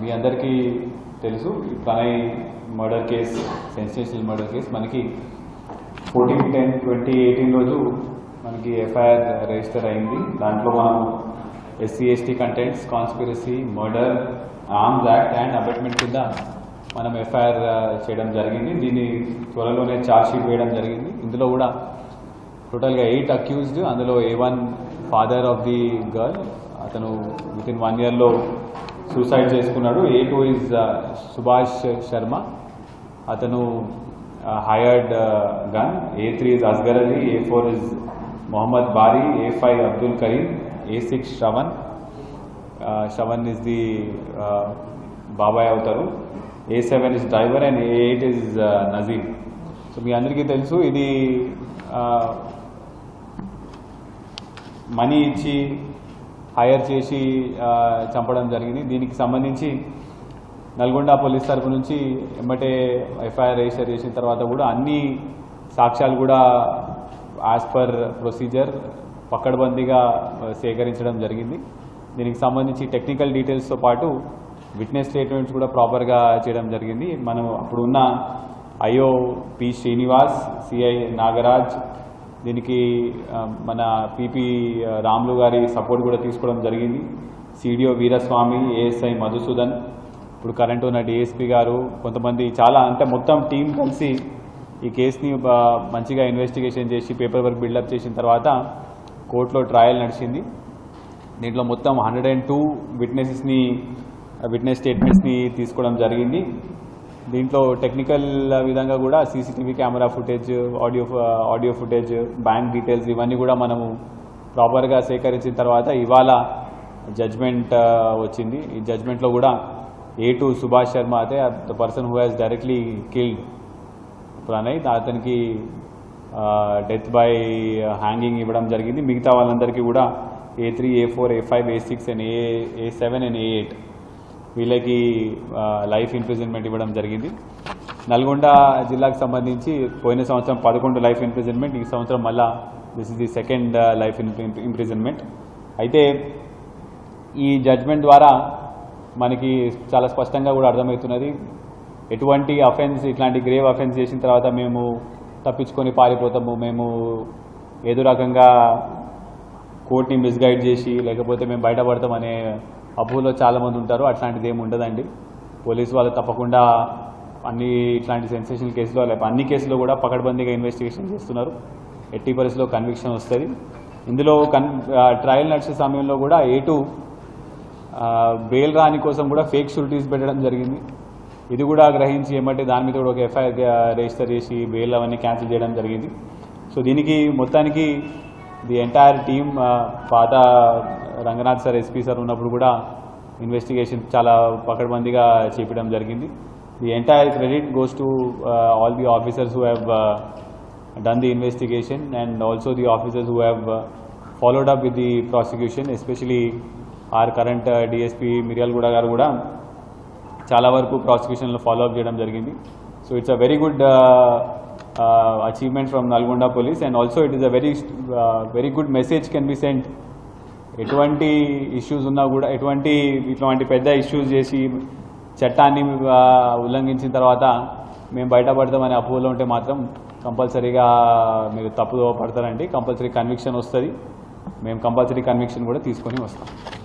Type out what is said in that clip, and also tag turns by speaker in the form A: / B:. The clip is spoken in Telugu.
A: మీ అందరికీ తెలుసు ఈ Pranay murder case sensational murder case మనకి ఫోర్టీన్ టెన్ ట్వంటీ ఎయిటీన్ రోజు మనకి ఎఫ్ఐఆర్ రిజిస్టర్ అయింది. దాంట్లో మనం SC ST contents conspiracy murder arms act and abetment కింద మనం ఎఫ్ఐఆర్ చేయడం జరిగింది. దీన్ని త్వరలోనే ఛార్జ్ షీట్ వేయడం జరిగింది. ఇందులో కూడా టోటల్గా ఎయిట్ అక్యూజ్డ్ అందులో A one father of the girl అతను విత్ ఇన్ వన్ ఇయర్లో సూసైడ్ చేసుకున్నాడు. A two is Subhash Sharma. అతను hired gun A three is Asgar Ali A four is Mohammed Bari A five Abdul Kareem A six Shravan Shravan is the బాబాయ్ అవుతారు A seven is driver and A eight is Nazeem so మీ అందరికీ తెలుసు ఇది మనీ ఇచ్చి హైర్ చేసి చంపడం జరిగింది. దీనికి సంబంధించి నల్గొండ పోలీస్ తరపు నుంచి ఎమ్మటే ఎఫ్ఐఆర్ రిజిస్టర్ చేసిన తర్వాత కూడా అన్ని సాక్ష్యాలు కూడా యాజ్ పర్ ప్రొసీజర్ పక్కడబందీగా సేకరించడం జరిగింది. దీనికి సంబంధించి టెక్నికల్ డీటెయిల్స్తో పాటు విట్నెస్ స్టేట్మెంట్స్ కూడా ప్రాపర్గా చేయడం జరిగింది. మనం అప్పుడున్న IO P Srinivas CI Nagaraj దీనికి మన పిపి రాములు గారి సపోర్ట్ కూడా తీసుకోవడం జరిగింది. సిడిఓ వీరస్వామి ఏఎస్ఐ మధుసూదన్ ఇప్పుడు కరెంట్ ఉన్న డిఎస్పీ గారు కొంతమంది చాలా అంటే మొత్తం టీం కలిసి ఈ కేసుని మంచిగా ఇన్వెస్టిగేషన్ చేసి పేపర్ వర్క్ బిల్డప్ చేసిన తర్వాత కోర్టులో ట్రయల్ నడిచింది. దీంట్లో మొత్తం హండ్రెడ్ అండ్ టూ విట్నెసెస్ని విట్నెస్ స్టేట్మెంట్స్ని తీసుకోవడం జరిగింది. దీంట్లో టెక్నికల్ విధంగా కూడా CCTV camera footage audio audio footage bank details ఇవన్నీ కూడా మనము ప్రాపర్గా సేకరించిన తర్వాత ఇవాళ జడ్జ్మెంట్ uh, వచ్చింది. ఈ జడ్జ్మెంట్లో కూడా ఏ టు సుభాష్ శర్మ అయితే the person who has directly killed Pranay అతనికి డెత్ బై హ్యాంగింగ్ ఇవ్వడం జరిగింది. మిగతా వాళ్ళందరికీ కూడా A three A four A five A six and A A seven and A eight వీళ్ళకి లైఫ్ ఇంప్రిజన్మెంట్ ఇవ్వడం జరిగింది. నల్గొండ జిల్లాకు సంబంధించి పోయిన సంవత్సరం పదకొండు లైఫ్ ఇంప్రిజన్మెంట్ ఈ సంవత్సరం మళ్ళా this is the second life imprisonment అయితే ఈ జడ్జ్మెంట్ ద్వారా మనకి చాలా స్పష్టంగా కూడా అర్థమవుతున్నది. ఎటువంటి అఫెన్స్ ఇట్లాంటి గ్రేవ్ అఫెన్స్ చేసిన తర్వాత మేము తప్పించుకొని పారిపోతాము. మేము ఏదో రకంగా కోర్టుని మిస్గైడ్ చేసి లేకపోతే మేము బయటపడతామనే అపోలో చాలామంది ఉంటారు అట్లాంటిది ఏమి ఉండదండి. పోలీసు వాళ్ళు తప్పకుండా అన్ని ఇట్లాంటి సెన్సేషనల్ కేసులో లేకపోతే అన్ని కేసులో కూడా పకడ్బందీగా ఇన్వెస్టిగేషన్ చేస్తున్నారు. ఎట్టి పరిస్థితిలో కన్విక్షన్ వస్తుంది. ఇందులో కన్ ట్రయల్ నడిచే సమయంలో కూడా ఏటు బెయిల్ రాని కోసం కూడా ఫేక్ షూరిటీస్ పెట్టడం జరిగింది. ఇది కూడా గ్రహించి ఏమంటే దాని మీద కూడా ఒక ఎఫ్ఐఆర్ రిజిస్టర్ చేసి బెయిల్ అవన్నీ క్యాన్సిల్ చేయడం జరిగింది. సో దీనికి మొత్తానికి ది ఎంటైర్ టీమ్ పాత రంగనాథ్ సార్ ఎస్పీ సార్ ఉన్నప్పుడు కూడా ఇన్వెస్టిగేషన్ చాలా పకడ్బందీగా చేపడం జరిగింది. The entire credit goes to all the officers who have done the investigation and also the officers who have uh, followed up with the prosecution, especially our current uh, DSP గారు కూడా చాలా వరకు ప్రాసిక్యూషన్లో ఫాలో అప్ చేయడం జరిగింది. So it's a very good achievement from Nalgonda police and also is a a very very good message can be sent. ఎటువంటి ఇష్యూస్ ఉన్నా కూడా ఎటువంటి ఇట్లాంటి పెద్ద ఇష్యూస్ చేసి చట్టాన్ని uh, ఉల్లంఘించిన తర్వాత మేము బయటపడతామని అపోలో ఉంటే మాత్రం కంపల్సరీగా మీరు తప్పు పడతారండి. కంపల్సరీ కన్విక్షన్ వస్తుంది. మేము కంపల్సరీ కన్విక్షన్ కూడా తీసుకొని వస్తాం.